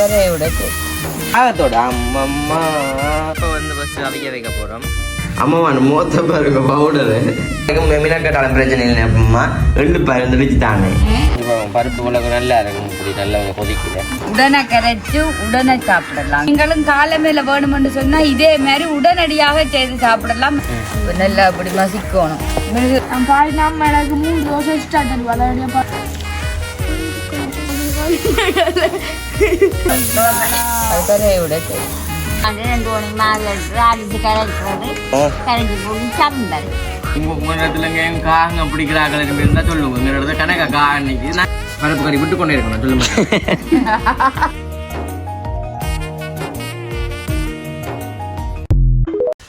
கரையோட ஆகத்தோட அம்மம்மா. இப்போ வந்து ஃபஸ்ட்டு அவிக்க வைக்க போகிறோம் அம்மாவான் மூத்த பாருங்க பவுடரு மெமினா கேட்டாலும் பிரச்சனை இல்லை அம்மா ரெண்டு பருந்து வச்சு தானே. பருப்பு மிளகு நல்லா இருக்கும் இப்படி நல்லா கொதிக்கல உடனே கரைச்சு உடனே சாப்பிடலாம். நீங்களும் காலமேல வேணும்னு சொன்னா இதே மாதிரி உடனடியாக செய்து சாப்பிடலாம். நல்லா அப்படி மசிக்கணும். பாரு நம்ம எனக்கு மூணு தோசை ஸ்டார்ட் அது ரெண்டு மணி கரைச்சி போட்டு சம்பல் காங்க சொல்லுங்க இடத்துல கணக்கா கா அன்னைக்கு பருப்பு கறி விட்டு கொண்டே இருக்கணும் சொல்லுங்க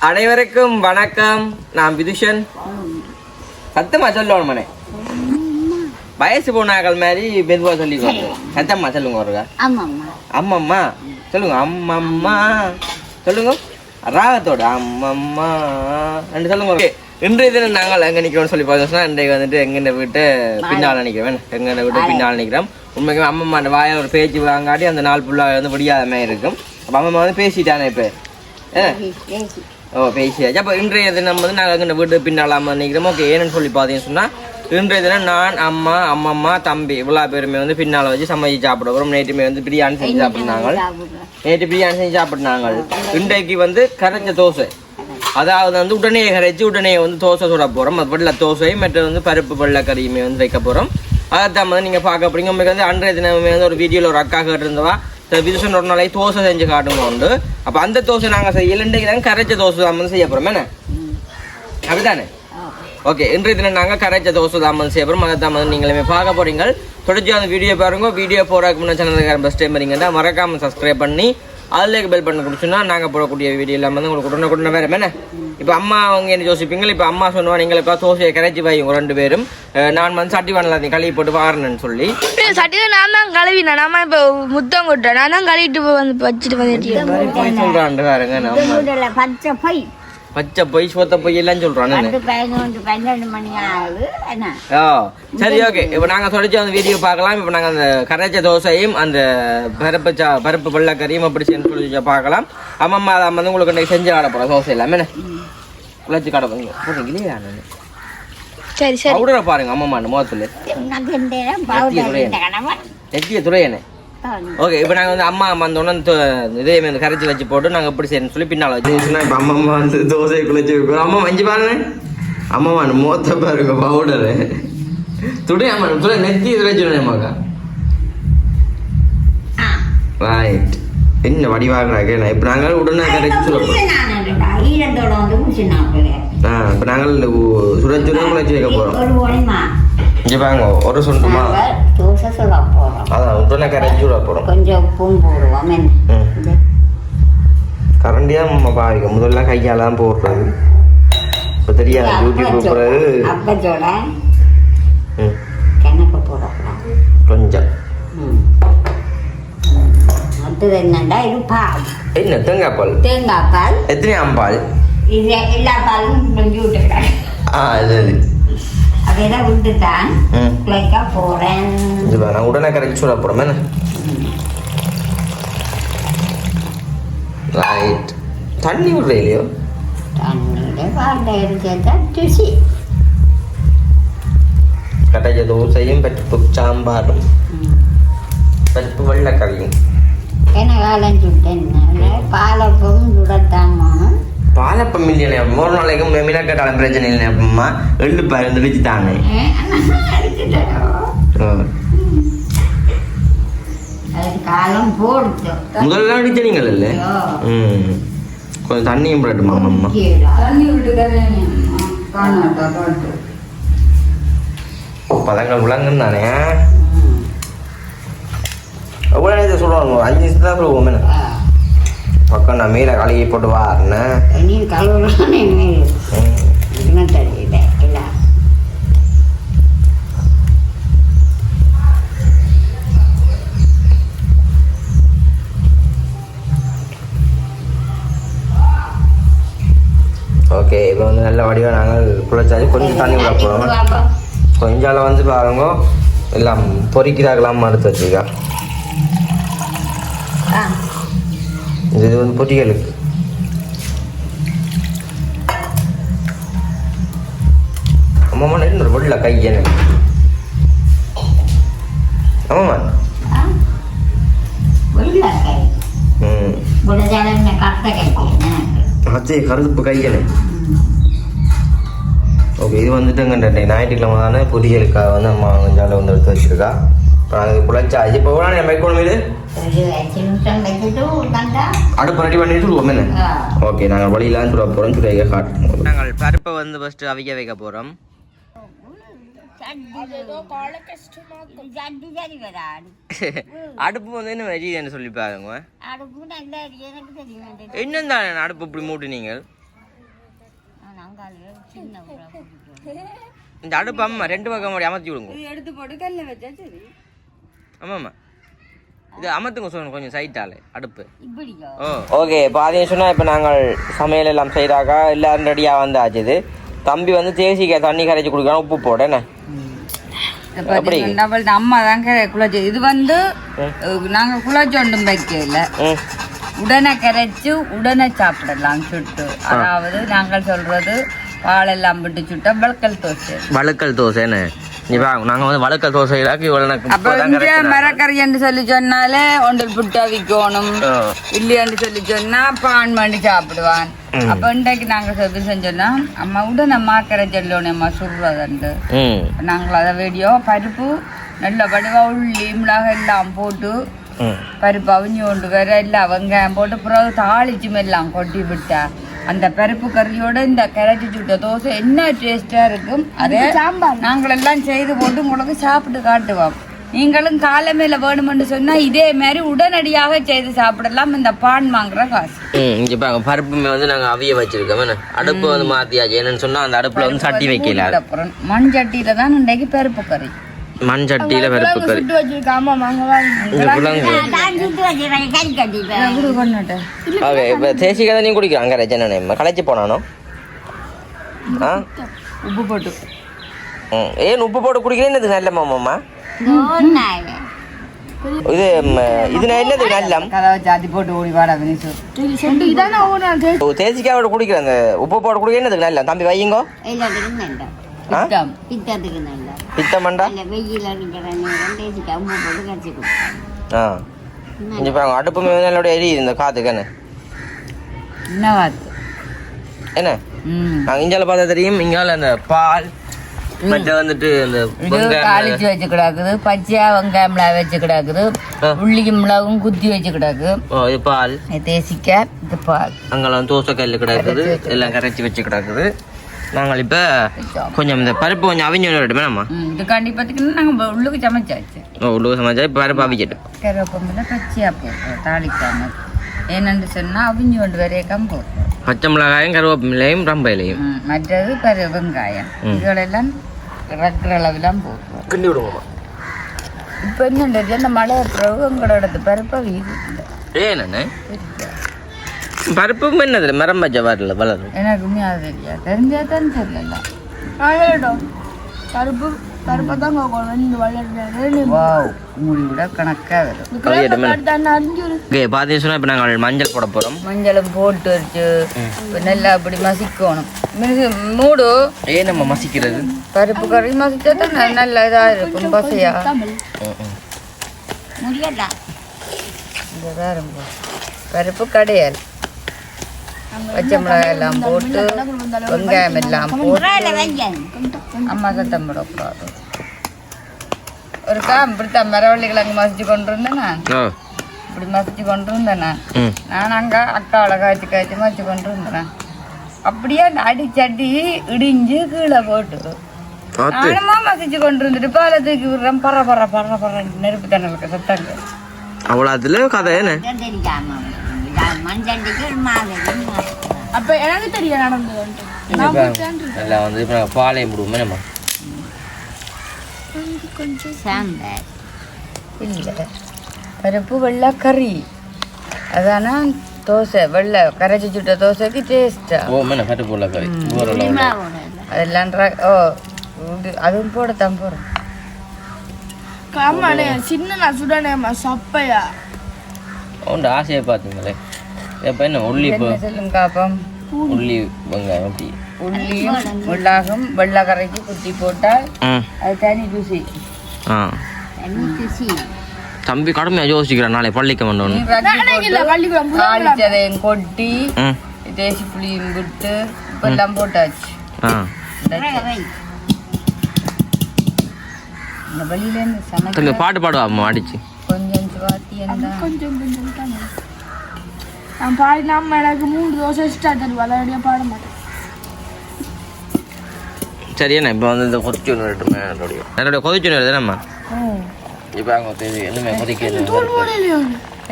அனைவருக்கும் வணக்கம். நான் விதுஷன். சத்தமா சொல்லணும் மனே. வயசு போனாக்கள் மாதிரி மெதுவா சொல்லிக்கோங்க. சத்தம்மா சொல்லுங்க ஒருக்கா அம்மம்மா. சொல்லுங்க. அம்மம்மா சொல்லுங்க. ராகத்தோட அம்மம்மா ரெண்டு சொல்லுங்க. Okay. இன்றைய தினம் நாங்கள் எங்க நிக்கிறோம்னு சொல்லி பார்த்தோம்னா இன்றைக்கு வந்துட்டு எங்க வீட்டு பின்னால் நிக்கிறோம் எங்க வீட்டு பின்னால் நிக்கிறோம் உண்மைக்கு அம்மம்மா அந்த வாயில் ஒரு பேச்சு வாங்காட்டி அந்த நாள் ஃபுல்லாக வந்து விடியாத மாதிரி இருக்கும். அப்போ அம்மம்மா வந்து பேசிட்டானே இப்போ. ஓ பேசியாச்சு. அப்போ இன்றைய தினம் வந்து நாங்கள் எங்கள் வீட்டு பின்னால் அம்மா நிற்கிறோம் ஓகே ஏன்னு சொல்லி பார்த்தீங்கன்னு சொன்னால் இன்றைய தினம் நான் அம்மா அம்மம்மா தம்பி இவ்வளோ பேருமே வந்து பின்னால் வச்சு சமைச்சு சாப்பிட போகிறோம் நேற்றுமே வந்து பிரியாணி செஞ்சு சாப்பிட்னாங்க நேற்று பிரியாணி செஞ்சு சாப்பிட்னாங்க இன்றைக்கு வந்து கரைச்ச தோசை. அதாவது வந்து உடனே கரைச்சி உடனே வந்து தோசை சுட போகிறோம் அது வெள்ளை தோசை மற்ற வந்து பருப்பு வெள்ளை கறியுமே வந்து வைக்க போகிறோம் அதைத்தான் வந்து நீங்கள் பார்க்க போறீங்க. உங்களுக்கு வந்து அன்றைய தினமே வந்து ஒரு வீடியோவில் ஒரு அக்கா கேட்டிருந்தவா விதுஷன் ஒரு நாளைக்கு தோசை செஞ்சு காட்டுங்க உண்டு. அப்போ அந்த தோசை நாங்கள் செய்யல. இன்றைக்கு நாங்கள் கரைச்ச தோசை தான் வந்து செய்ய போகிறோம் என்ன? அப்படிதானே ஓகே இன்றைய தினம் நாங்கள் கரைச்ச தோசை தான் வந்து செய்ய போகிறோம் அதை வந்து நீங்களுமே பார்க்க போறீங்க தொடர்ச்சி அந்த வீடியோ பாருங்க. வீடியோ போகிறதுக்கு முன்னாடி சேனலுக்கு ஃபஸ்ட் டைம் வரீங்கன்னா மறக்காமல் சப்ஸ்கிரைப் பண்ணி அதில் பெல் பண்ண கொடுத்துன்னா நாங்கள் போடக்கூடிய வீடியோ எல்லாம் வந்து உங்களுக்கு உடனே உடனே வேறு என்ன? இப்போ அம்மா அவங்க என்ன யோசிப்பீங்க? இப்போ அம்மா சொன்னுவா நீங்களுக்கா தோசையை கரைச்சி வைங்க ரெண்டு பேரும். நான் வந்து சட்டி பண்ணலாம் கழுவி போட்டு வாரணுன்னு சொல்லி. சட்டியில் நான் தான் கழுவினேன். நாம இப்போ முத்தம் கொட்டேன் நான் தான் கழுவிட்டு வந்து வச்சுட்டு போய் சொல்கிறான் பாருங்க பச்சை பை. பச்சை பொய் சோத்த பொய் எல்லாம் பதினொன்று பன்னெண்டு மணி ஆகுது சரி ஓகே. இப்போ நாங்கள் தொடர்ச்சி அந்த வீடியோ பார்க்கலாம். இப்போ நாங்கள் அந்த கரைச்ச தோசையும் அந்த பருப்பு சா பருப்பு வெள்ளைக்கறியும் அப்படி செஞ்சு சொல்லி பார்க்கலாம். அம்மம்மா அதை வந்து உங்களுக்கு இன்னைக்கு செஞ்சு காட போகிறோம் தோசை எல்லாமே. என்ன? குழச்சி காட போறீங்க. போடுறீங்களே நான் சரி சரி. பவுடரை பாருங்க அம்மம்மா முகத்தில். நெத்திய துறையனே ஓகே இப்போ நாங்கள் வந்து அம்மா வந்தோடனே அந்த தொ- இதே மாதிரி கரைச்சி வச்சு போட்டு நாங்கள் எப்படி செய்யணும்னு சொல்லி பின்னால் வச்சு இப்போ அம்மா வந்து தோசையை குளிச்சு வைக்கிறோம் அம்மா மஞ்சு பாருங்க அம்மா வந்து மூத்த பாருங்க பவுடரு துடை அம்மா துடை நெத்தி துடைச்சுடனே அம்மாக்கா. ரைட் என்ன வடிவாகிறாங்க நான் இப்போ நாங்கள் உடனே கரைச்சி வந்து நான் ஆ இப்போ நாங்கள் சுடச்சுட குளிச்சு வைக்க போகிறோம் இங்கே பாருங்க ஒரு சொண்டுமா தோசை சொல்ல உப்பும் போடுவோம் என்ன ம் இது கரண்டியாக நம்ம பாவிக்க முதல்ல கையால தான் போடுறது இப்போ தெரியாது யூடியூப் போடுறது கொஞ்சம் என்னண்டா இது பால் என்ன தேங்காய் பால் தேங்காய் பால் எத்தனை அம்பால் இது எல்லா பாலும் ஆ சரி அதெல்லாம் விட்டுதான் ம் குழைக்க போகிறேன் இது பாரு, நான் உடனே கரைச்சி விட போகிறோம் ரைட் தண்ணி விடுற இல்லையோ? தண்ணியில் பாலில் இருக்கிறதா ருசி. கட்டாய தோசையும் பருப்பு சாம்பாரும் பருப்பு வெள்ளைக்கறியும். என்ன காலம் சுட்டேன் பாலப்பம் சுடத்தாமா? பாலப்பம் இல்லையா ஒரு நாளைக்கு மீனா கேட்டாலும் பிரச்சனை இல்லை அப்பம்மா ரெண்டு பருந்து வச்சு தானே. முதல்ல இல்லை ம். கொஞ்சம் தண்ணியும் போடட்டுமா அம்மா பதங்கள் விளங்குன்னு தானே எவ்வளோ நேரத்தை சொல்லுவாங்க? அஞ்சு நிமிஷம் தான் சொல்லுவோம். பக்கம் நான் மீனை கழுகி போட்டு வாருன்னு நீ கழுவுறானே என்ன தெரியல இல்லை. ஓகே இப்போ வந்து நல்ல வடிவாக நாங்கள் குளிச்சாச்சு. கொஞ்சம் தண்ணி விட போகிறோம் கொஞ்சால வந்து பாருங்க. எல்லாம் பொறிக்கிறாங்களாம் மறுத்து வச்சுக்கா இது வந்து பொட்டிகளுக்கு. அம்மா இன்னொரு வெள்ள கை எனக்கு ஆமாம்மா அச்சே கருப்பு கையலை ஓகே இது வந்துட்டு ஞாயிற்றுக்கிழமை தானே பொரியலுக்காக வந்து அம்மா கொஞ்சம் வந்து எடுத்து வச்சுருக்கா. நாங்கள் குழச்சாச்சு இப்போ எவ்வளோ வச்சுட்டு கண்டா அடுப்பு ரெடி பண்ணிட்டு என்ன. ஓகே நாங்கள் வழியெல்லாம் சொல்ல போகிறோம் நாங்கள் பருப்பை வந்து ஃபஸ்ட்டு அவிக்க வைக்க போகிறோம் அடுப்பு வந்து என்ன வெஜின்னு சொல்லி பாருங்க. அடுப்பு நல்லா இருக்கு, எனக்கு தெரியும் இன்னும் தானே அடுப்பு இப்படி மூட்டு நீங்கள். இந்த அடுப்பு அம்மா ரெண்டு பக்கம் அமர்த்தி விடுங்க. எடுத்து போட்டு கல்ல வச்சா சரி. ஆமாம்மா. இது அமர்த்துங்க சொல்லணும் கொஞ்சம் சைட்டாலே அடுப்பு. ஓகே பாதியம் சொன்னால் இப்போ நாங்கள் சமையல் எல்லாம் செய்கிறாக்கா எல்லாரும் ரெடியாக வந்தாச்சு இது. தம்பி வந்து தேசிக்க தண்ணி கரைச்சி கொடுக்குறான் உப்பு போட என்ன? அம்மா தான் குழச்சி இது வந்து அஹ், நாங்க குழச்சொண்டும் வைக்கல. உடனே கரைச்சு உடனே சாப்பிடலாம் சுட்டு அதாவது நாங்கள் சொல்றது பாலெல்லாம் விட்டு சுட்ட வளக்கல் தோசை. வழுக்கல் தோசை என்ன நீ பாருங்க நாங்கள் வந்து வழுக்கல் தோசை இல்லாக்கி இவ்வளோ எனக்கு மரக்கறி என்று சொல்லி சொன்னாலே ஒன்றில் புட்டா விற்கணும். ஆ. இல்லையென்று சொல்லி சொன்னா பான் பண்ணி சாப்பிடுவான். அப்ப இன்றைக்கு நாங்க சொல்லி செஞ்சோன்னா அம்மா உடனே மாக்கரை சொல்லணும் அம்மா சுடுறதுண்டு நாங்கள் அதை வீடியோ பருப்பு நல்ல வடிவா உள்ளி மிளகாய் எல்லாம் போட்டு பருப்பு அவிஞ்சு கொண்டு வர எல்லாம் வெங்காயம் போட்டு பிறகு தாளிச்சும் எல்லாம் கொட்டி விட்டா. அந்த பருப்பு கறியோட இந்த கரைச்சி சுட்ட தோசை என்ன டேஸ்டா இருக்கும் அதே நாங்கள் எல்லாம் செய்து போட்டு உங்களுக்கு சாப்பிட்டு காட்டுவோம். நீங்களும் காலமேல வேணுமென்று சொன்னா இதே மாதிரி உடனடியாக செய்து சாப்பிடலாம். இந்த பான் வாங்குற காசு. ம் இங்கே பாருங்க பருப்புமே வந்து நாங்கள் அவிய வச்சிருக்கோம். அடுப்பு வந்து மாற்றியாச்சு என்னன்னு சொன்னால் அந்த அடுப்பில் வந்து சட்டி வைக்கல. மண் சட்டியில தான் இன்றைக்கு பருப்பு கறி. மண் சட்டியில் பருப்பு கறி. ஓகே இப்போ தேசிக்க தான் நீ குடிக்கிறோம் அங்கே ரச்சனை களைச்சி போனானோ? ஆ? உப்பு போட்டு. ம். ஏன் உப்பு போட்டு குடிக்கிறேன் என்னது நல்ல மாமாம்மா? இது இது நான் என்னது நல்லம் சாத்தி போட்டு ஓடி வாடா வினிசு. தேசிக்காவோட குடிக்கிறேன். அந்த உப்பு போட்டு குடிக்கிறேன் என்னது நல்லம் தம்பி வையுங்கோ. நல்ல. பித்தத்துக்கு நல்ல. பித்தமண்டா வெயில் ஆ. இங்கே பாருங்க அடுப்புமே வந்து என்னோட எரியுது இந்த காத்துக்கு என்ன? வாத்து என்ன? நாங்கள் இஞ்சால பார்த்தா தெரியும் இங்கால அந்த பால் மற்ற வந்துட்டு வெங்காயம் தாளிச்சு வச்சு கிடக்குது பச்சையா வெங்காயம் மிளகா வச்சு கிடக்குது. உள்ளிக்கு மிளகும் குத்தி வச்சு கிடக்கு. இது பால். தேசிக்க இது பால். அங்கெல்லாம் தோசை கல் கிடக்குது எல்லாம் கரைச்சி வச்சு கிடக்குது. நாங்கள் இப்போ கொஞ்சம் இந்த பருப்பு கொஞ்சம் அவிஞ்சு விடட்டுமே நம்ம ம், இது கண்டிப்பாத்துக்குன்னு நாங்கள் உள்ளுக்கு சமைச்சாச்சு. ஓ உள்ளூர் சமைச்சா இப்போ பருப்பு அவிக்கட்டு கருவேப்பம்பில் பச்சையா போடுறோம் தாளிக்காம. ஏனென்று சொன்னா அவிஞ்சு கொண்டு வரையக்கம் போடுறோம் பச்சை மிளகாயும் கருவேப்பிலையும் ரம்பையிலையும். மற்றது பரு வெங்காயம். இதுகளெல்லாம் ரெக்கிற அளவுலாம் போடுறோம் கிண்டி விடுவோமா. இப்போ என்ன இந்த மழை பிறகு உங்களோட பருப்பை வீடு ஏன்னு பருப்பும் என்னது மரம் பச்சை வரல வளரும். எனக்குமே அது தெரியாது. தெரிஞ்சா தான் தெரியல ஆயிடும் கருப்பு கருப்பை தான் கொண்டு வளர்றது வாவ் முடி விட கணக்காக வரும் பார்த்தீங்கன்னா இப்போ நாங்கள் மஞ்சள் போட போகிறோம் மஞ்சளும் போட்டு வச்சு நல்லா அப்படி மசிக்கணும். மிகு மூடு. ஏன் நம்ம மசிக்கிறது? பருப்பு கறி மசிச்சா தான் நல்ல இதாக இருக்கும் பசையா? இருக்கும் பருப்பு கடையல் பச்சை மிளகாய் எல்லாம் போட்டு வெங்காயம் எல்லாம் போட்டு அம்மா சத்தம் போடக்கூடாது ஒரு கா இப்படித்தான் மரவள்ளி கிழங்கு மசிச்சு கொண்டு இருந்தேன் நான் இப்படி மசிச்சு கொண்டு இருந்தேன் நான் நான் அங்கே அக்காவோட காய்ச்சி காய்ச்சி மசிச்சு கொண்டு இருந்தேன் அப்படியே அந்த அடிச்சட்டி இடிஞ்சு கீழே போட்டு. நானுமா மசிச்சு கொண்டு இருந்துட்டு பாலை தூக்கி விடுறேன். பற பற பற பற நெருப்பு தண்ணலுக்கு சத்தங்க அவ்வளோ அதில் கதை என்ன? அப்ப எனக்கு தெரியும் நடந்தது வந்து இப்போ பாளையம் விடுவோமே நம்ம. சாம்பார். இல்லை. பருப்பு வெள்ளை கறி. அதானா? தோசை வெள்ளை. கரைச்சி சுட்ட தோசைக்கு டேஸ்டா ஓ மேடம் கறி. அதெல்லாம் ஓ அதுவும் போகிறோம் ஆமாண்ணே சின்ன நான் சுடனேம்மா சப்பையா. உண்டு ஆசையை பார்த்தீங்களே இப்போ என்ன உள்ளி இப்போ காப்பம்? உள்ளி வெங்காயம் எப்படி உள்ளியும் மிளகும் வெள்ளக்கரைக்கு குத்தி போட்டால் அது தனி ருசி. ஆ. தம்பி கடுமையாக யோசிக்கிறேன் நாளை பள்ளிக்கு வந்தோன்னு. தாளிச்சதையும் கொட்டி தேசி புளியும் விட்டு இப்பெல்லாம் போட்டாச்சு. ஆ. இந்த வெளியில இருந்து சமைக்க தம்பி பாட்டு பாடுவா அம்மா அடிச்சு. கொஞ்சம் சுவாத்தி என்ன கொஞ்சம் கொஞ்சம் தாங்க நான் பாடினா அம்மா எனக்கு மூணு தோசை ஸ்டார்ட் தருவா அதோடய பாட மாட்டேன் சரி என்ன இப்போ வந்து இந்த கொதிச்சு ரெட்டுமே என்னுடைய என்னுடைய கொதிச்சு ஒன்று தானேம்மா இப்போ அங்கே தெரியுது என்னமே கொதிக்க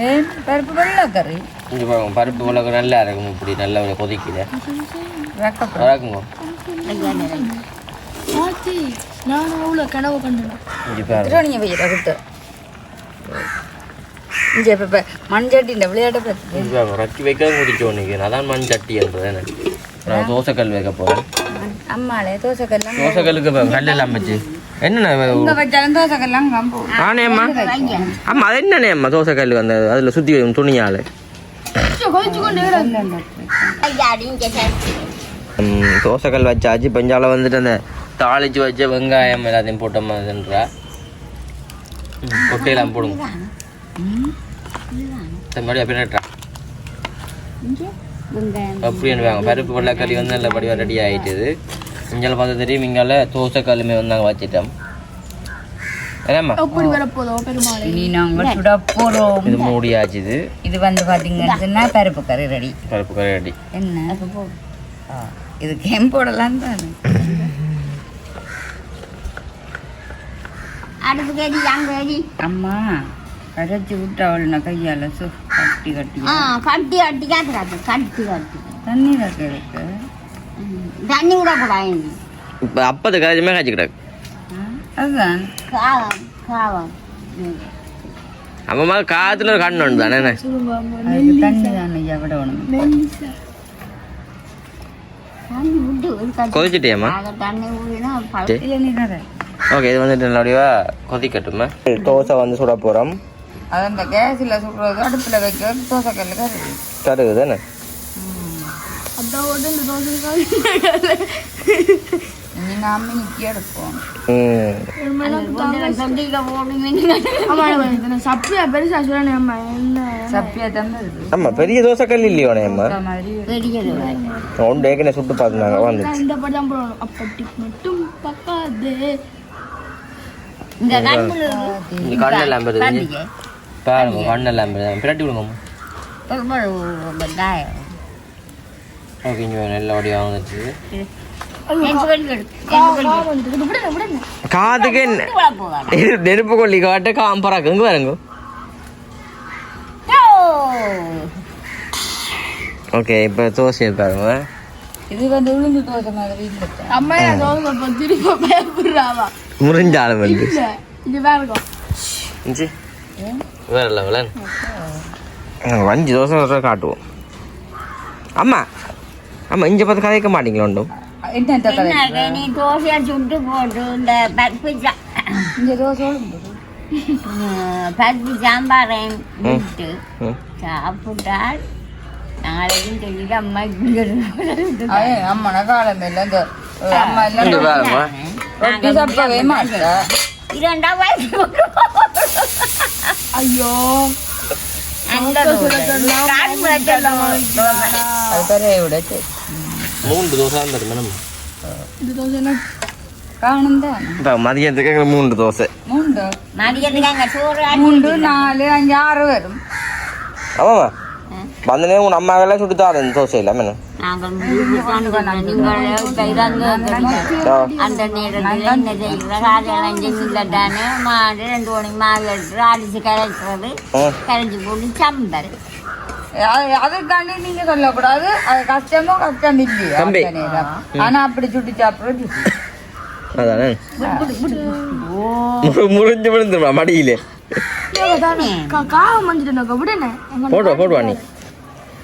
ஏன் பருப்பு வெள்ளக்கறி இங்கே பாருங்க பருப்பு மிளகு நல்லா இருக்கும் இப்படி நல்லா ஒரு கொதிக்குது வெக்கப்படும் வராக்குங்க ஆச்சி நான் அவ்வளோ கனவு கண்டேன் இங்கே பாருங்க இங்கே இப்போ மண்சட்டி இந்த விளையாட்டை பாருங்க ரக்கி வைக்க ஒன்று அதான் மண் சட்டி என்றது நான் தோசைக்கல் வைக்க போகிறேன் அம்மாளே தோசைக்கெல்லாம் தோசைக்கல்லுக்கு இப்போ அது என்னண்ணே அம்மா தோசைக்கல் அந்த அதில் சுற்றி துணியால்? தோசைக்கல் வச்சாச்சு. பஞ்சால வந்துட்டு அந்த தாளிச்சு வச்ச வெங்காயம் எல்லாத்தையும் போட்ட மாதிரின்றா கொட்டையெல்லாம் போடுங்க. மறுபடியும் அப்படின்னுட்டா அப்படின்னு வாங்க பருப்பு வெள்ளைக்கறி வந்து நல்ல படிவாக ரெடி ஆகிட்டுது இங்கே பார்த்து தெரியும் இங்கால தோசைக்கல்லுமே வந்து நாங்கள் வச்சிட்டோம் இது மூடியாச்சுது இது வந்து பார்த்தீங்கன்னா பருப்பு கறி ரெடி பருப்பு கறி ரெடி என்ன ஆ, இது கேம் போடலாம் தானே அடுப்பு அம்மா கரைச்சி விட்டு அவள் கையால் சு கட்டி கட்டி. ஆ கட்டி கட்டி காத்து காத்து கட்டி கட்டி. தண்ணீர் கிடக்கு ம். தண்ணி கூட கூடாது இப்போ அப்பத்து கரைச்சுமே காய்ச்சிக்கிட்டாங்க அதுதான். காவம் காவம். அம்மா காத்துல ஒரு கண்ணு ஒன்று தானே தண்ணி தான் தண்ணி கொதிச்சிட்டியாம்மா? தண்ணி ஓகே இது வந்துட்டு நல்லபடியா கொதிக்கட்டுமா தோசை வந்து சுட போகிறோம் அது அந்த கேஸில் சுடுறது அடுப்பில் வைக்கிறது தோசைக்கல்லு கறி. கருது தானே? பெரிய தோசை கல் இல்லையோனே அம்மா? ஒன்று ஏற்கனவே சுட்டு பார்த்துனாங்க வந்துச்சு இந்த படம் அப்பட்டி மட்டும் பக்காதே இந்த கண்ணுல பாருங்க பெறுது பிரட்டி வெங்காயம் ஓகே இங்கே வந்துச்சு பண்ணி விடுங்க விடுங்க காதுக்கு நெருப்பு கொல்லி காட்ட காம்பராக்கு இங்கே பாருங்க ஓகே இப்போ தோசையை பாருங்க இது வந்து உளுந்து தோசை மாதிரி இல்லை அம்மா என் தோசை இப்போ திரும்ப பயப்படுறாவா முறிஞ்சாலும் வந்து இது வேற வேற லெவலன் அஞ்சு தோசை தோசை காட்டுவோம். அம்மா அம்மா இங்கே பார்த்து கதைக்க மாட்டீங்களா ஒன்றும்? என்ன நீ தோசையை சுட்டு போட்டு இந்த பருப்பு சா- இந்த தோசை உளுந்து ம், பருப்பு சாம்பாரையும் விட்டு ம் சாப்பிட்டால் நாளைக்கும் சொல்லிட்டு அம்மா அதே அம்மனை காலம் இல்லை இந்த அம்மா இங்கே எல்லாம் பாருங்க ரொட்டி சாப்பிடவே மாட்டா இரண்டா வயசு ஐயோ. மூன்று தோசை மேடம் இந்த தோசை மதியத்துக்கு மூன்று தோசை. மூண்டு மதியத்துக்கு அங்க சோறு மூன்று நாலு அஞ்சு ஆறு வரும். நாங்கள் முடிவு பண்ணுறோம் நீங்கள் இப்ப இறந்து ஆ. அந்த நேரத்தில் என்ன செய்கிற காலையில் செஞ்சுட்டானே மாடு ரெண்டு மணி மாவு எடுத்து அடிச்சு கரைக்கிறது ம் கரைச்சி போட்டு சம்பல் அது அதுக்காண்டி நீங்க சொல்லக்கூடாது. அது கஷ்டமோ கஷ்டம் இல்லையா. ஆனா அப்படி சுட்டு சாப்பிடுறது அதானே? முறிஞ்சு விழுந்துருமா மடியிலே. போடுவா போடுவா நீ.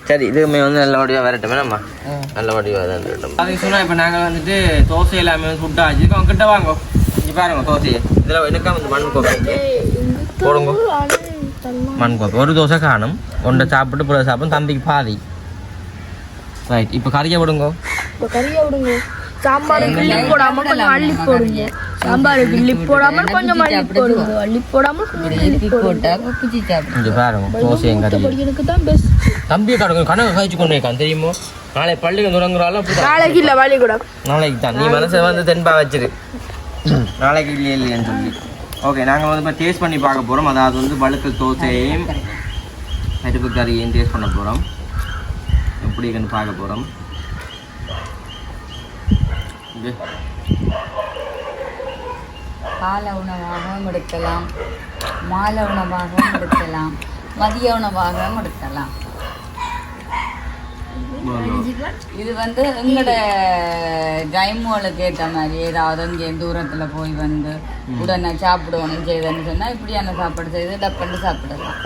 சரி இதுவுமே வந்து நல்ல வடிவாக வரட்டும் நம்ம நல்ல வடிவாக தான் இருக்கட்டும் அதுக்கு சொன்னால் இப்போ நாங்கள் வந்துட்டு தோசை எல்லாமே வந்து சுட்டாச்சு அவங்க கிட்ட வாங்க. இங்கே பாருங்க தோசையை. இதில் எனக்கா வந்து மண் கோப்பை போடுங்க. மண் கோப்பை. ஒரு தோசை காணும். ஒன்றை சாப்பிட்டு பிறகு சாப்பிடும். தம்பிக்கு பாதி. ரைட் இப்போ கறியை விடுங்க இப்போ கறியை விடுங்க சாம்பார் கிள்ளி போடாம கொஞ்சம் அள்ளி போடுங்க. சாம்பார் கிள்ளி போடாம கொஞ்சம் அள்ளி போடுங்க. அள்ளி போடாம இப்படி போட்டா குச்சி சாப்பிடும். இங்கே பாருங்க தோசையும் கறியும். எனக்கு தான் பெஸ்ட் தம்பியை கடக்கும் கணக்கு கழிச்சு கொண்டு இருக்கான் தெரியுமோ? நாளை பள்ளிக்கு தொடங்குறாலும் நாளைக்கு இல்லை வழி கூட. நாளைக்கு தான். நீ மனசை வந்து தென்பா வச்சிரு. நாளைக்கு இல்லையே இல்லையான்னு சொல்லி. ஓகே நாங்கள் வந்து இப்போ டேஸ்ட் பண்ணி பார்க்க போகிறோம் அதாவது வந்து வழுக்கல் தோசையையும் பருப்பு கறியையும் டேஸ்ட் பண்ண போகிறோம் எப்படி இருக்குன்னு பார்க்க போகிறோம் இது. காலை உணவாகவும் எடுக்கலாம் மாலை உணவாகவும் எடுக்கலாம் மதிய உணவாகவும் எடுக்கலாம். இது வந்து எங்களோட டைமுகளுக்கு ஏற்ற மாதிரி ஏதாவது இங்கே தூரத்தில் போய் வந்து உடனே சாப்பிடுவோம் செய்தேன்னு சொன்னால் இப்படியான சாப்பாடு செய்து டப்பண்டு சாப்பிடலாம்.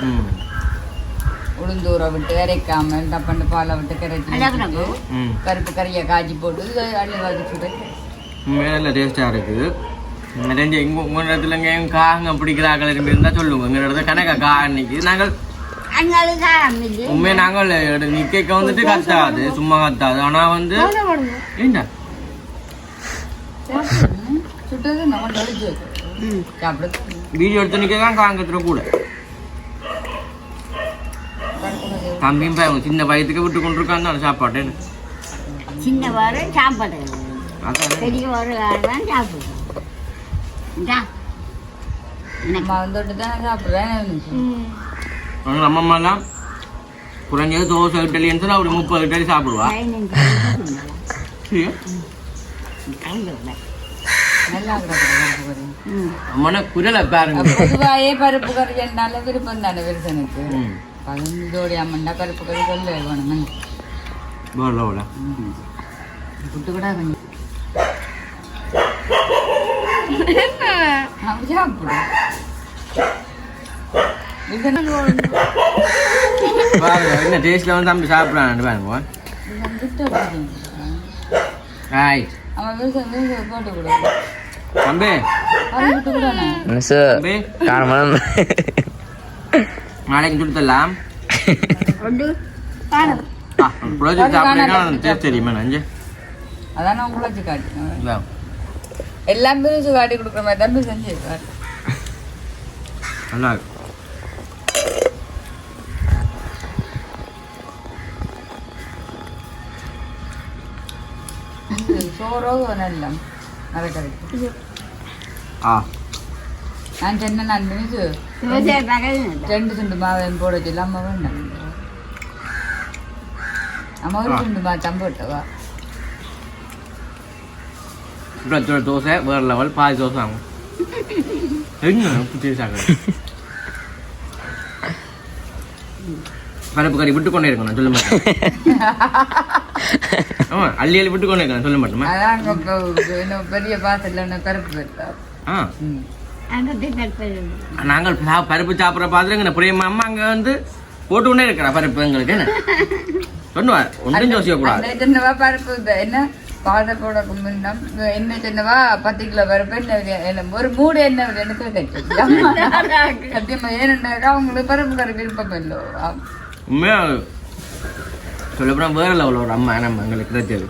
உளுந்தூரை விட்டு இறைக்காம டப்பண்டு பாலை விட்டு கரைச்சி பருப்பு கறியை காய்ச்சி போட்டு அள்ளி வச்சுட்டு மேலே டேஸ்ட்டாக இருக்குது. ரெண்டு எங்கள் உங்கள் இடத்துல எங்கேயும் காங்க பிடிக்கிறார்கள் திரும்பி இருந்தால் சொல்லுங்க எங்கள் இடத்துல கணக்கா கா அன்னைக்கு நாங்கள் உண்மையை நாங்கள் நிக்க வந்துட்டு கத்தாது சும்மா கத்தாது ஆனால் வந்து ஏண்டா சாப்பிடுறது வீடியோ எடுத்து நிற்க தான் காங்கத்துல கூட தம்பியும் பாருங்க சின்ன வயதுக்கு விட்டு கொண்டு இருக்கான் சாப்பாட்டு சின்ன வாரு சாப்பாடு பெரிய வாரு தான் சாப்பிடுவோம் இந்தா. வந்துட்டு தான் சாப்பிடுறேன் நம்ம அம்மாலாம் குறைஞ்சது தோசை இட்லின்னு சொன்னா ஒரு முப்பது இட்லி சாப்பிடுவா. அம்மனை குரலை பாருங்க. பொதுவாயே பருப்பு கறி என்றால விருப்பம் தானே விருசனுக்கு. பதினஞ்சோடி அம்மன்டா பருப்பு கறி சொல்ல புட்டு கூட கொஞ்சம் அப்படி சாப்பிடு விருசனுக்கு பாருங்க என்ன டேஸ்ட்ல வந்து தம்பி சாப்பிட்றான். பாருங்க ரைட் தம்பி. தம்பி. நாளைக்கு ப்ராஜெக்ட் சாப்பிட்டீங்கன்னா டேஸ்ட் தெரியுமா நஞ்சு? அதான் நான். எல்லாம் பிரிச்சு காட்டி கொடுக்குற மாதிரி தான் செஞ்சு நல்லா இருக்கு. சோறோ நல்ல மரக்கறிக்கு ஆ. நான் சென்னை நான் நினைச்சு விவசாய பகல் இல்லை. ரெண்டு துண்டு மாவு போட சொல்லி தம்பிட்டவா சுட தோசை வேறு லெவல் பாதி தோசை ஆகும் என்ன புத்தி சாக்கு பருப்பு கறி விட்டு கொண்டே இருக்கணும் சொல்ல மாட்டேன் ஆமா அள்ளி அள்ளி விட்டு கொண்டே இருக்கணும் சொல்ல மாட்டோமா பெரிய பருப்பு வைத்தார் ஆ. நாங்கள் சா- பருப்பு சாப்பிட்ற பாத்திரங்க பிரியமா அம்மா அங்கே வந்து போட்டு கொண்டே இருக்கிறா பருப்பு எங்களுக்கு என்ன சொன்னுவார் ஒன்றும் யோசிக்க கூடாது பருப்பு என்ன பாதை போட முன்னம் என்ன சின்னவா? பத்து கிலோ பருப்பு என்ன ஒரு மூடு என்ன கேட்டு சத்தியமா ஏன்னு அவங்களுக்கு பருப்பு கறி விருப்பம் இல்லோ. உண்மையாக சொல்லப்போனால் வேற லெவலில் ஒரு அம்மா நம்ம எங்களுக்கு கிடைச்சது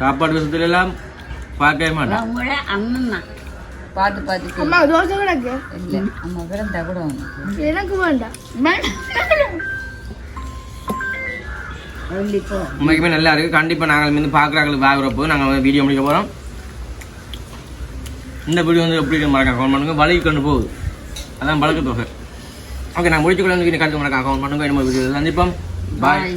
சாப்பாடு விஷயத்துல எல்லாம் பார்க்கவே மாட்டேன். அவங்கள அம்மம்மா பார்த்து பார்த்து அம்மா தோசை கிடக்கு இல்லை அம்மா விருந்தா கூட எனக்கு வேண்டாம். உண்மைக்குமே நல்லா இருக்குது கண்டிப்பாக நாங்கள் வந்து பார்க்குறாங்களுக்கு வாங்குறப்போ நாங்கள் வீடியோ முடிக்க போகிறோம் இந்த வீடியோ வந்து எப்படி இருக்கு மறக்காம கமெண்ட் பண்ணுங்க. வழி கொண்டு போகுது. அதான் பழக்க தொகை ஓகே நான் முடிச்சுக்கொள்ள கருத்து மறக்காம கமெண்ட் பண்ணுங்க. என்ன வீடியோ சந்திப்போம். பாய்.